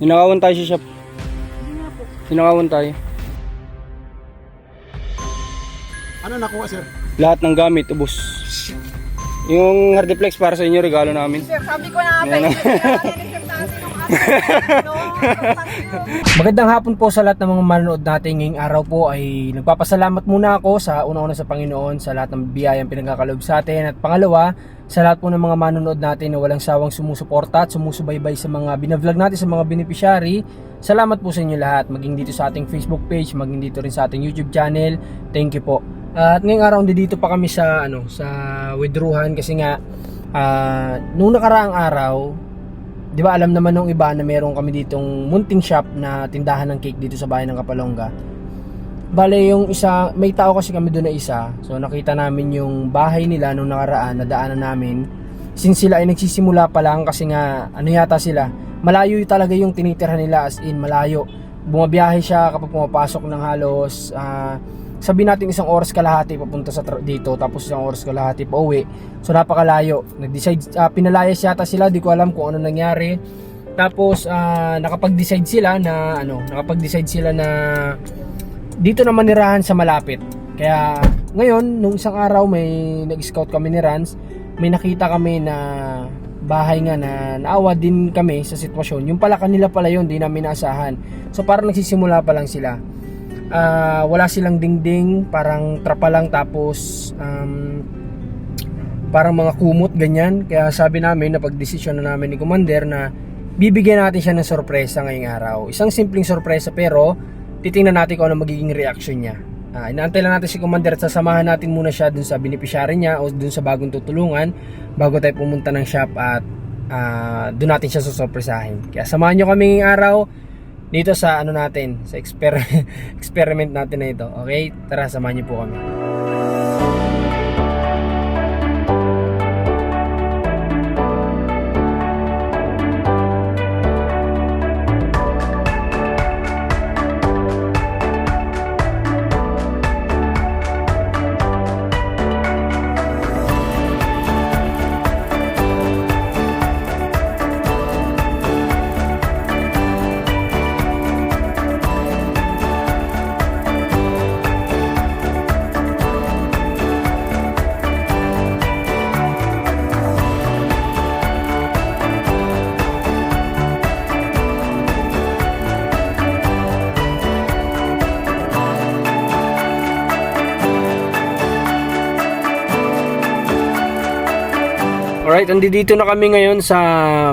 Ninakawan tayo sa shop. Ninakawan tayo. Ano nakuha sir? Lahat ng gamit, ubos. Yung hardiplex para sa inyo, regalo namin. Sir, sabi ko na nga ba, Yan. Magandang hapon po sa lahat ng mga manonood natin ngayong araw po ay nagpapasalamat muna ako sa una-una sa Panginoon sa lahat ng biyayang pinagkakaloob sa atin at pangalawa sa lahat po ng mga manonood natin na walang sawang sumusuporta at sumusubaybay sa mga binavlog natin sa mga beneficiary. Salamat po sa inyo lahat maging dito sa ating Facebook page, maging dito rin sa ating YouTube channel. Thank you po. At ngayong araw dito pa kami sa ano sa withdrawhan kasi nga ah, nung nakaraang araw 'di ba alam naman nung iba na meron kami ditong munting shop na tindahan ng cake dito sa bahay ng Kapalongga. Bale yung isa, may tao kasi kami doon na isa. So nakita namin yung bahay nila nung nakaraan, nadaanan namin. Since sila ay nagsisimula pa lang kasi nga ano yata sila, malayo talaga yung tinitirhan nila as in malayo. Bumabiyahe siya kapag pumapasok ng halos ah, sabi natin isang oras kalahati papunta sa dito tapos isang oras kalahati pa uwi. So napakalayo. Nag-decide ah, pinalayas yata sila, di ko alam kung ano nangyari. Tapos ah, nakapag-decide sila na ano, nakapag-decide sila na dito na manirahan sa malapit. Kaya ngayon, nung isang araw may nag-scout kami ni Rans, may nakita kami na bahay nga na naawa din kami sa sitwasyon. Yung pala kanila pala yun, di namin naasahan. So parang nagsisimula pa lang sila. Ah, wala silang dingding, parang trapa lang tapos um, parang mga kumot ganyan. Kaya sabi namin na pagdesisyon na namin ni Commander na bibigyan natin siya ng sorpresa ngayong araw. Isang simpleng sorpresa pero titingnan natin kung ano magiging reaction niya. Ah, inaantay lang natin si Commander at sasamahan natin muna siya dun sa beneficiary niya o dun sa bagong tutulungan bago tayo pumunta ng shop at ah, dun natin siya susurpresahin. Kaya samahan nyo kami ngayong araw dito sa ano natin, sa exper- experiment natin na ito. Okay? Tara, samahan niyo po kami. Alright, andito na kami ngayon sa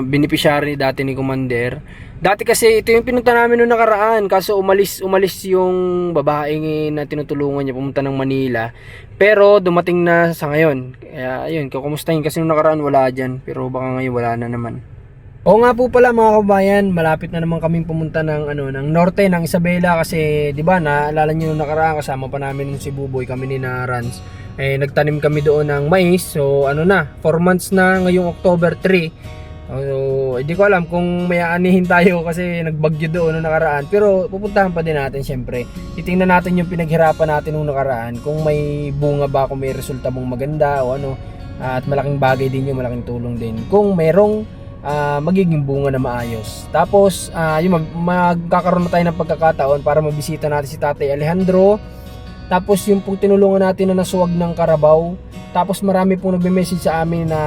beneficiary dati ni Commander. Dati kasi ito yung pinunta namin noong nakaraan kaso umalis umalis yung babae na tinutulungan niya pumunta ng Manila. Pero dumating na sa ngayon. Kaya ayun, kukumustahin kasi noong nakaraan wala diyan pero baka ngayon wala na naman. Oo nga po pala mga kabayan, malapit na naman kaming pumunta ng ano ng norte ng Isabela kasi 'di ba naalala niyo nung nakaraan kasama pa namin si Buboy kami ni na Rans. Eh nagtanim kami doon ng mais. So ano na, 4 months na ngayong October 3. So, hindi ko alam kung may aanihin tayo kasi nagbagyo doon nung nakaraan. Pero pupuntahan pa din natin syempre. Titingnan natin yung pinaghirapan natin nung nakaraan. Kung may bunga ba, kung may resulta mong maganda o ano. At malaking bagay din yun, malaking tulong din. Kung merong ah, magiging bunga na maayos. Tapos, ah, yung mag- magkakaroon na tayo ng pagkakataon para mabisita natin si Tatay Alejandro. Tapos yung pong tinulungan natin na nasuwag ng Karabaw. Tapos marami pong nagme-message sa amin na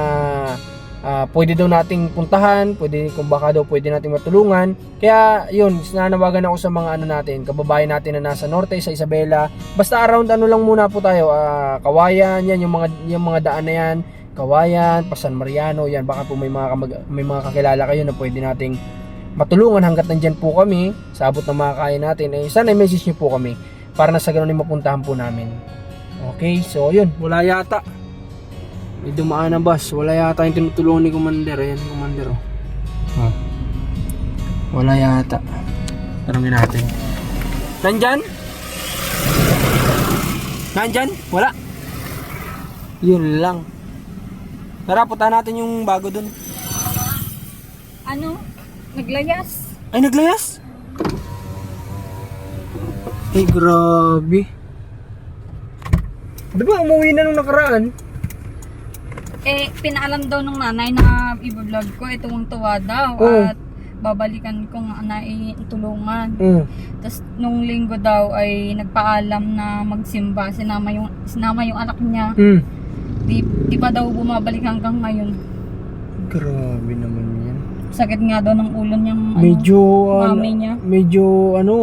ah, pwede daw nating puntahan, pwede kung baka daw pwede nating matulungan. Kaya yun, sinanawagan ako sa mga ano natin, kababayan natin na nasa norte sa Isabela. Basta around ano lang muna po tayo, ah, Kawayan, yan yung mga yung mga daan na yan. Kawayan, Pasan Mariano, yan baka po may mga kamag- may mga kakilala kayo na pwede nating matulungan hanggat nandyan po kami sa abot ng mga kaya natin. Eh, sana i-message nyo po kami para na sa ganun ay mapuntahan po namin. Okay, so yun, wala yata. May dumaan na bus, wala yata yung tinutulungan ni Commander. Ayan, Commander oh. Oh. Wala yata. Tanongin natin. Nandyan? Nandyan? Wala. Yun lang. Tara, puntahan natin yung bago dun. Ano? Naglayas? Ay, naglayas? Ay, grabe. Di ba umuwi na nung nakaraan? Eh, pinaalam daw nung nanay na i-vlog ko, itong tuwa daw. Oo. At babalikan ko nga na tulungan. Mm. Tapos nung linggo daw ay nagpaalam na magsimba. Sinama yung, sinama yung anak niya. Mm. Di, di pa daw bumabalik hanggang ngayon. Grabe naman yan. Sakit nga daw ng ulo niyang ano, Medyo, ano, mami niya. medyo, ano,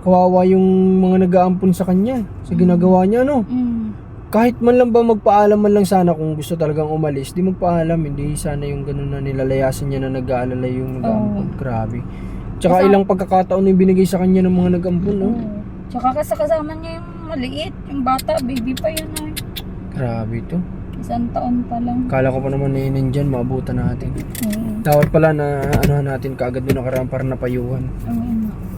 kawawa yung mga nag-aampun sa kanya. Sa ginagawa niya, no? Mm. Kahit man lang ba magpaalam man lang sana kung gusto talagang umalis, di magpaalam, hindi sana yung ganun na nilalayasin niya na nag-aalala yung nag-aampun. Grabe. Tsaka Kasi- ilang pagkakataon yung binigay sa kanya ng mga nag-ampun, no? Tsaka kasi kasama niya yung maliit, yung bata, baby pa yun ay. Grabe to. Isang taon pa lang. Kala ko pa naman na yun dyan, maabutan natin. Oo. Dapat pala na ano natin kaagad doon nakaraan para napayuhan. Oo.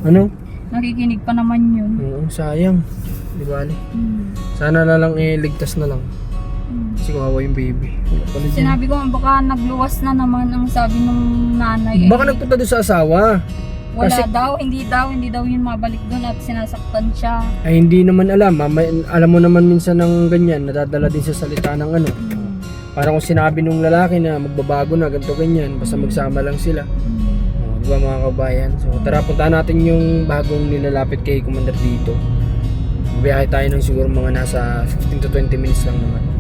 Ano? Nakikinig pa naman yun. Oo, sayang. Di ba, Ali? Mm. Sana na lang eh, ligtas na lang. Mm. Kasi kawawa yung baby. Wala. Sinabi ko, baka nagluwas na naman ang sabi ng nanay. Baka Eh, nagpunta doon sa asawa. Wala kasi- daw, hindi daw, hindi daw yun mabalik doon at sinasaktan siya. Ay hindi naman alam. ah. May- alam mo naman minsan ng ganyan, nadadala din sa salita ng ano. Mm. Parang kung sinabi nung lalaki na magbabago na, ganito ganyan, basta magsama lang sila. Mm. Oh, di ba mga kabayan? So tara, puntahan natin yung bagong nilalapit kay Commander dito. Biyahe tayo ng siguro mga nasa 15 to 20 minutes lang naman.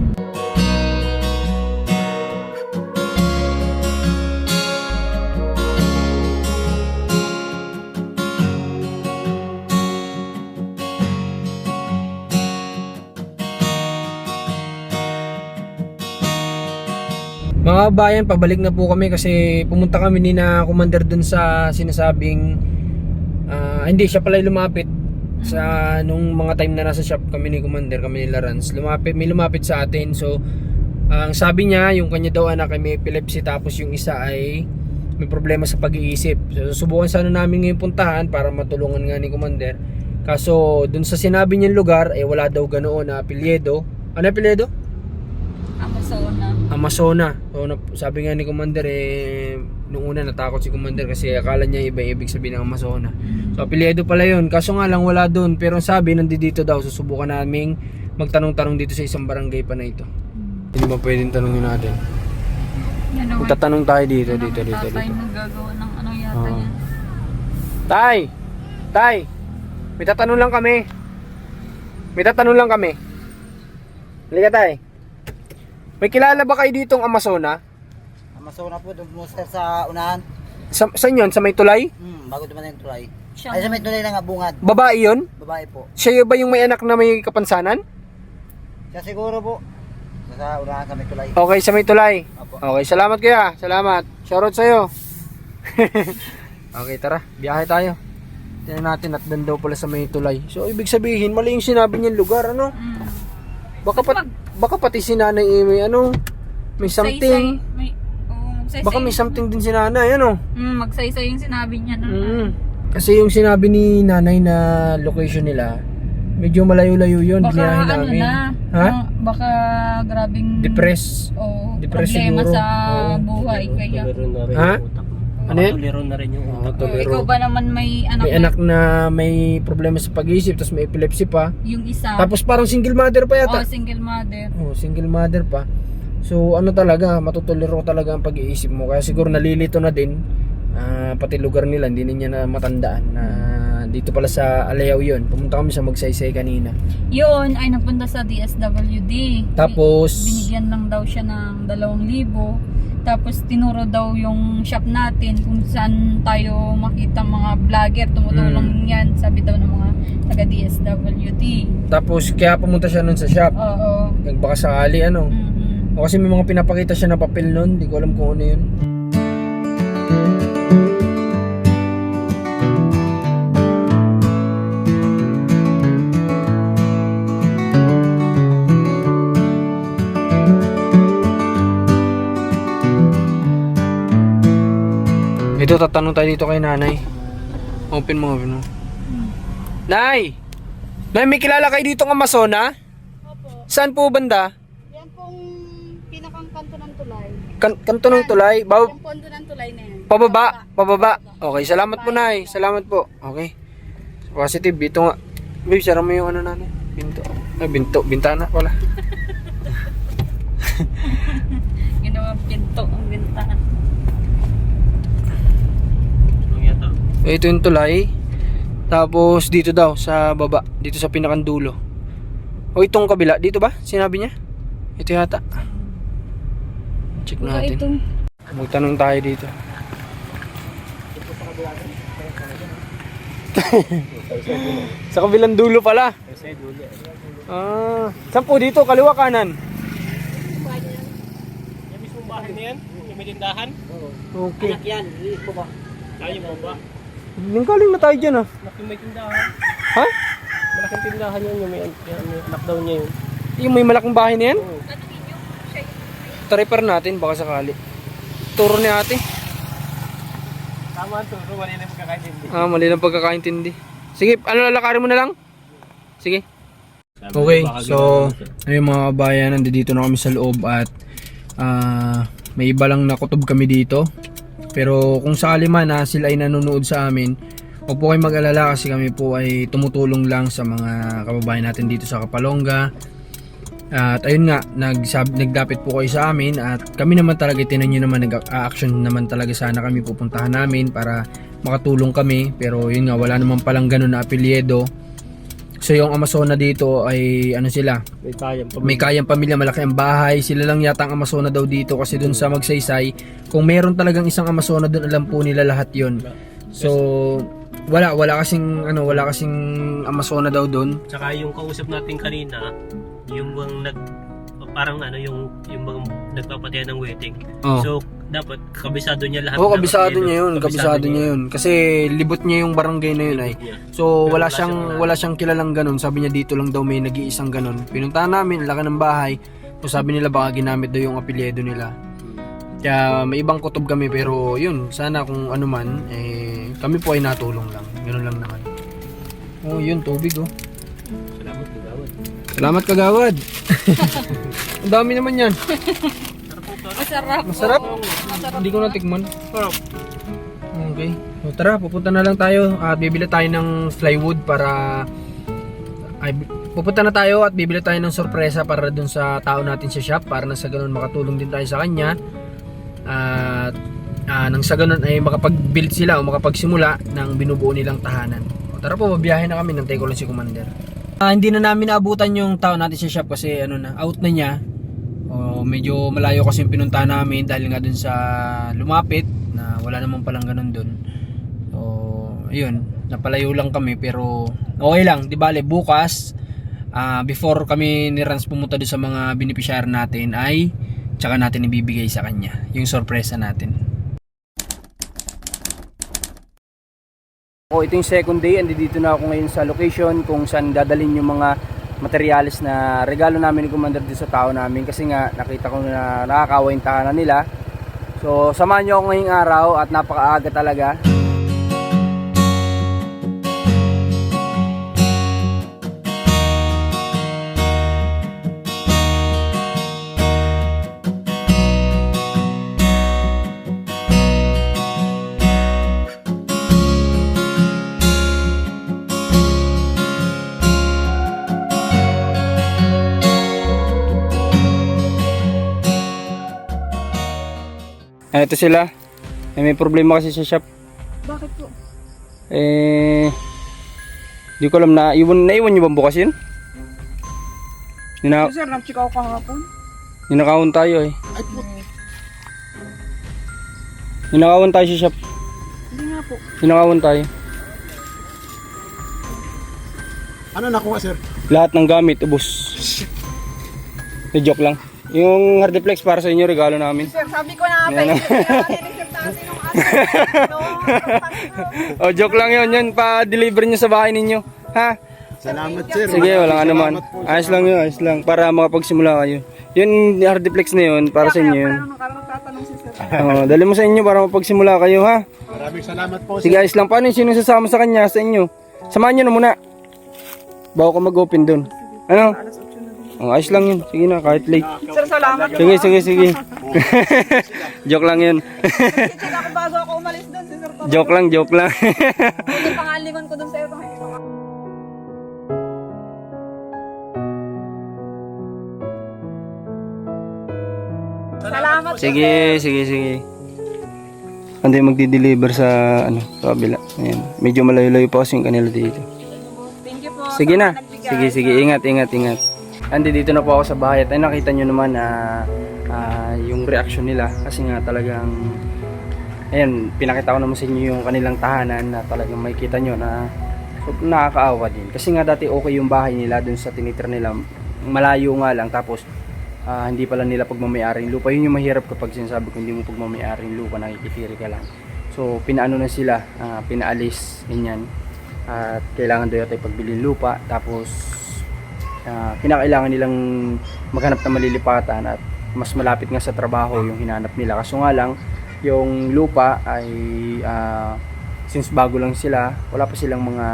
Mga bayan, pabalik na po kami kasi pumunta kami ni na commander dun sa sinasabing ah, hindi siya pala lumapit sa nung mga time na nasa shop kami ni commander, kami ni Larans. Lumapit, may lumapit sa atin. So ang sabi niya, yung kanya daw anak ay may epilepsy tapos yung isa ay may problema sa pag-iisip. So subukan sana namin ngayon puntahan para matulungan nga ni commander. Kaso dun sa sinabi niyang lugar ay wala daw ganoon na apelyedo. Ano apelyedo? Amazona. So, sabi nga ni Commander eh nung una natakot si Commander kasi akala niya iba ibig sabihin ng Amazona. So apelyido pala 'yon. Kaso nga lang wala doon. Pero sabi nandito daw susubukan naming magtanong-tanong dito sa isang barangay pa na ito. Hindi ba pwedeng tanongin natin? Naman. Magtatanong tayo dito, dito, naman, dito, tatay dito. maggagawa ng ano yata Oo. yan. Tay! Tay! May tatanong lang kami. May tatanong lang kami. Halika tay. May kilala ba kayo ditong Amazona? Amasona po doon sir sa unahan. Sa, saan yun? Sa may tulay? Hmm, bago dumating yung tulay. Siya. Ay sa may tulay lang nga bungad. Babae yun? Babae po. Siya ba yung may anak na may kapansanan? Siya siguro po. Sa, sa unahan sa may tulay. Okay, sa may tulay. Apo. Okay, salamat kuya. Salamat. Shoutout sa'yo. okay, tara. Biyahe tayo. Tingnan natin at doon daw pala sa may tulay. So, ibig sabihin, mali yung sinabi niyang lugar, ano? Mm. Baka, pat, baka pati si nanay eh, may ano, may something. Saysay. May, magsaysay. Baka may something din si nanay, ano? Mm, magsaysay yung sinabi niya na. Mm. Kasi yung sinabi ni nanay na location nila, medyo malayo-layo yun. Baka ano namin. na. Ha? ah, baka grabing Depress. Oo, Depress problema siguro. sa Oo. buhay kaya. Ha? Ano yan? Tuliro na rin yung Oo, Oo, tolero. ikaw ba naman may anak, May anak na may problema sa pag-iisip, tapos may epilepsy pa. yung isa? Tapos parang single mother pa oh, yata. single mother. Oh, single mother pa. So ano talaga, matutulero talaga ang pag-iisip mo. Kaya siguro nalilito na din. ah, pati lugar nila, hindi na niya na matandaan na dito pala sa Alayaw yon. Pumunta kami sa Magsaysay kanina. Yun ay nagpunta sa DSWD. Tapos- binigyan lang daw siya ng 2,000. Tapos tinuro daw yung shop natin kung saan tayo makita mga vlogger tumutulong Hmm. yan sabi daw ng mga taga DSWD. Tapos kaya pumunta siya nun sa shop. Oo. Nagbaka sakali ano. Mhm. O kasi may mga pinapakita siya na papel nun. Hindi ko alam kung ano yun. Ito, tatanong tayo dito kay nanay. Open mo, open mo. Nay! Nay, may kilala kayo dito ng Amazona? Opo. Saan po banda? Yan pong pinakang kanto ng tulay. Kan kanto ng tulay? Ba Yung pondo ng tulay na yan. pababa? Pababa? Okay, salamat po, Nay. Salamat po. Okay. Positive. Dito nga. Babe, sara mo yung ano natin. Binto. Ay, binto. Bintana pala. Ito yung tulay. Tapos dito daw sa baba, dito sa pinakandulo. O itong kabila, dito ba? Sinabi niya? Ito yata. Check natin. itong Magtanong tayo dito. sa kabilang dulo pala. Ah, saan po dito? Kaliwa kanan? Okay. Yan, ipo ba? Nanggaling na tayo dyan ah. May tindahan. Ha? Malaking tindahan yun, yung may, yung may lockdown niya yun. Yung may malaking bahay na yan? Try natin, baka sakali. Turo ni ate. Tama to, so wala na magkakaintindi. Ah, mali lang pagkakaintindi. Sige, ano lalakarin mo na lang? Sige. Okay, so ayun mga kabayan, nandito na kami sa loob at ah, may iba lang na kutob kami dito. Pero kung sakali man na sila ay nanonood sa amin, huwag po kayong mag-alala kasi kami po ay tumutulong lang sa mga kababayan natin dito sa Kapalongga. At ayun nga, nagsab nagdapit po kayo sa amin at kami naman talaga tinan nyo naman nag-action naman talaga sana kami pupuntahan namin para makatulong kami pero yun nga wala naman palang ganun na apelyedo. So yung Amazona dito ay ano sila, May kayang may kayang pamilya, malaki ang bahay. Sila lang yata ang Amazona daw dito kasi dun sa Magsaysay, kung meron talagang isang Amazona dun, alam po nila lahat yon. So wala wala kasing ano wala kasing Amazona daw dun. Tsaka yung kausap natin kanina, yung bang nag parang ano yung yung bang nagpapatayan ng wedding. Oh. So dapat kabisado niya lahat. Oo, ng kabisado niya yun, kabisado niya yun. Kasi libot niya yung barangay na yun ay. So Pero wala wala siyang wala siyang kilalang ganun. Sabi niya dito lang daw may nag-iisang ganun. Pinuntahan namin, laki ng bahay. So sabi nila baka ginamit daw yung apelyido nila. Kaya may ibang kutob kami pero yun, sana kung ano man, eh, kami po ay natulong lang. Ganun lang naman. Oh, yun, tubig oh. Salamat kagawad. Salamat kagawad. Ang dami naman yan. masarap. Masarap. Oo, masarap. Hindi ko natikman. Okay. So, tara, pupunta na lang tayo at bibili tayo ng plywood para ay pupunta na tayo at bibili tayo ng sorpresa para dun sa tao natin sa shop para na sa ganun makatulong din tayo sa kanya. At ah, nang sa ganun ay makapag-build sila o makapagsimula ng binubuo nilang tahanan. O, tara po, babiyahe na kami. Nantay ko lang si Commander. Ah, hindi na namin naabutan yung tao natin sa shop kasi ano na, out na niya. O, medyo malayo kasi yung pinunta namin dahil nga dun sa lumapit na wala naman palang ganun dun. So, ayun, napalayo lang kami pero okay lang, di bale bukas ah, before kami ni Rans pumunta doon sa mga beneficiary natin ay tsaka natin ibibigay sa kanya yung sorpresa natin. O ito yung second day, andi dito na ako ngayon sa location kung saan dadalhin yung mga materials na regalo namin ni Commander dito sa tao namin kasi nga nakita ko na nakakawa yung tahanan nila. So samahan nyo ako ngayong araw at napakaaga talaga. Eh, ito sila. Eh, may problema kasi sa shop. Bakit po? Eh, di ko alam na iwan na iwan niyo ba bukas yun? Nina, Sir, nag-check ako kahapon. ninakawan tayo eh. Ninakawan tayo sa shop. Hindi nga po. Ninakawan tayo. Ano nakuha, sir? Lahat ng gamit, ubos. Di joke lang. Yung hardiplex para sa inyo, regalo namin. Sir, sabi ko na. Sir, yung ano. No, oh, joke lang yun. Yan, pa-deliver nyo sa bahay ninyo. Ha? Salamat, sir. Sige, walang ano man. Salamat po. Ayos lang yun, ayos lang. Para makapagsimula kayo. Yun, hardiplex na yun, para sa inyo yun. Sir. Oh, dali mo sa inyo para mapagsimula kayo, ha? Maraming salamat po, Sige, ayos lang. Paano yung sino sasama sa kanya, sa inyo? Samahan nyo na muna. Bago ka mag-open dun. Ano? Oh, ayos lang yun. Sige na, kahit late. Sir, salamat. Sige, sige, sige. joke lang yun. Check ako bago ako umalis doon si sir. joke lang, joke lang. Yung pangalingon ko doon sa iyo. Salamat. sige, sige, sige. Hindi magdi-deliver sa ano, sa kabila. Ayan. Medyo malayo-layo pa kasi yung kanila dito. Thank you po. Sige na. Sige, sige. Ingat, ingat, ingat. Andi dito na po ako sa bahay at ay nakita nyo naman na ah, yung reaction nila kasi nga talagang ayan, pinakita ko naman sa inyo yung kanilang tahanan na talagang makikita nyo na nakakaawa din. Kasi nga dati okay yung bahay nila dun sa tinitir nila. Malayo nga lang tapos ah, hindi pala nila pagmamayari yung lupa. Yun yung mahirap kapag sinasabi ko hindi mo pagmamayari yung lupa, nakikitiri ka lang. So pinaano na sila, ah, pinaalis, ganyan. At kailangan daw yata pagbili lupa. Tapos ah, kinakailangan nilang maghanap ng malilipatan at mas malapit nga sa trabaho yung hinanap nila. Kaso nga lang, yung lupa ay ah, since bago lang sila, wala pa silang mga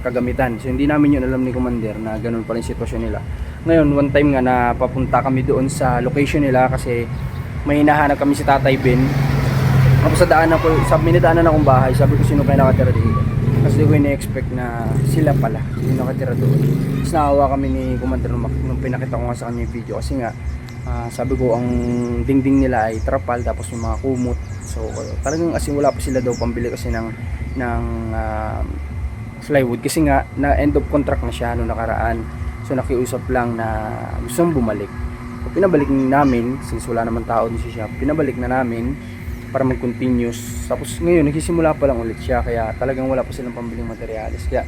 kagamitan. So hindi namin yun alam ni Commander na ganun pa rin sitwasyon nila. Ngayon, one time nga na papunta kami doon sa location nila kasi may hinahanap kami si Tatay Ben. Tapos sa daanan ko, sa minadaanan akong bahay, sabi ko sino kayo nakatira dito. Kasi ko ina-expect na sila pala yung nakatira doon. Tapos naawa kami ni Commander nung, pinakita ko nga sa kanya yung video kasi nga ah, sabi ko ang dingding nila ay trapal tapos yung mga kumot. So talagang as in, wala pa sila daw pambili kasi ng ng ah, plywood kasi nga na end of contract na siya noong nakaraan. So nakiusap lang na gusto bumalik. So, pinabalik namin since wala naman tao din sa shop. Pinabalik na namin para mag-continuous. Tapos ngayon, nagsisimula pa lang ulit siya. Kaya talagang wala pa silang pambiling materialis. Kaya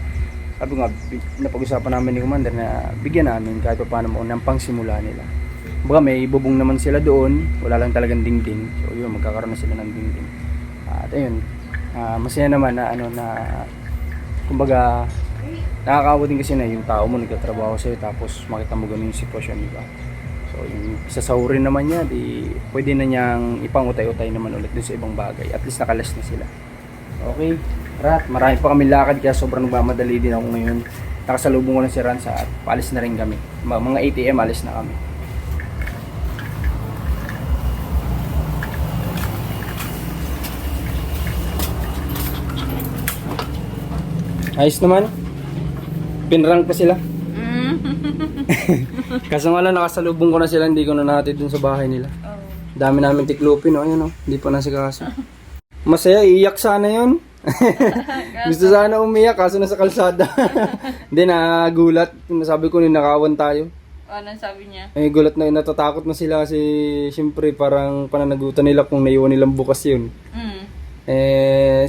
sabi nga, napag-usapan namin ni Commander na bigyan namin kahit pa paano mo ng pangsimula nila. Baga may bubong naman sila doon. Wala lang talagang dingding. So yun, magkakaroon na sila ng dingding. At ayun, ah, masaya naman na ano na kumbaga nakakaawa din kasi na yung tao mo nagtatrabaho sa'yo tapos makita mo ganun yung sitwasyon di so yung sasahurin naman niya di pwede na niyang ipangutay-utay naman ulit dun sa ibang bagay. At least nakalas na sila. Okay Rat, marami pa kami lakad kaya sobrang nagmamadali din ako ngayon. Nakasalubong ko na si Ransa at paalis na rin kami. Mga ATM alis na kami. Ayos naman. Pinrang pa sila. Kaso nga lang nakasalubong ko na sila, hindi ko na natin dun sa bahay nila. Oh. Dami namin tiklopin, no? Ayun, no? Hindi pa nasa kaso. Masaya, iiyak sana yun. Gusto sana umiyak, kaso nasa kalsada. Hindi, nagulat. Sabi ko, ninakawan tayo. Anong sabi niya? Eh, gulat na, natatakot na sila kasi syempre parang pananagutan nila kung naiwan nilang bukas yun. Mm. Eh,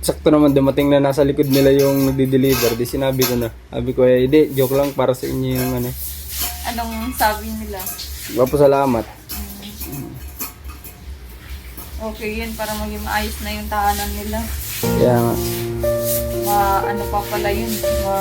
sakto naman dumating na nasa likod nila yung nagdi-deliver. Di sinabi ko na. Sabi ko, eh, hindi, joke lang para sa inyo yung ano. Anong sabi nila? Salamat. Okay yun, para maging maayos na yung tahanan nila. Kaya nga. Ma, ano pa pala yun, ma,